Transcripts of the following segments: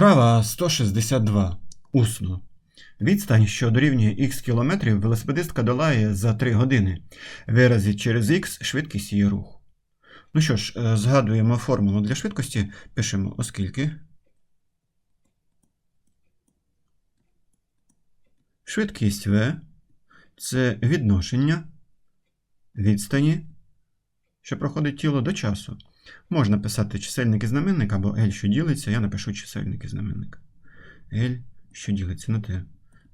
Вправа 162. Усно. Відстань, що дорівнює х кілометрів, велосипедистка долає за 3 години. Виразіть через х швидкість її руху. Ну що ж, е, згадуємо формулу для швидкості. Пишемо оскільки. Швидкість v це відношення відстані, що проходить тіло до часу. Можна писати чисельник і знаменник або L, що ділиться, я напишу чисельник і знаменник. L, що ділиться на T.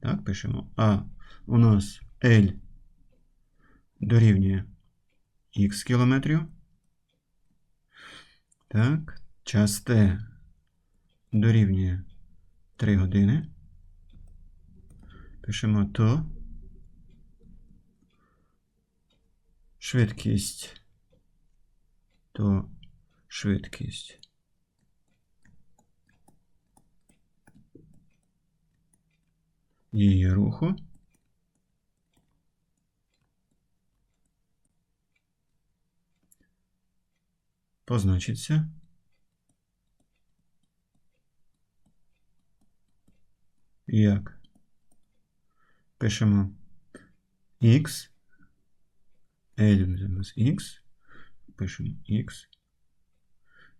Так, пишемо. А у нас L дорівнює х кілометрів. Так, час T дорівнює 3 години. Пишемо то. Швидкість. То швидкість. Її руху. Позначиться. Як? Пишемо x. L у x. Пишемо x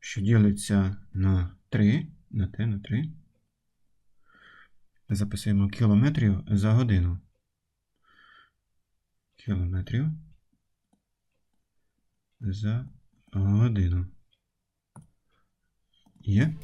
що ділиться на 3, на t на 3. Записуємо кілометрів за годину. Кілометрів за годину. Є.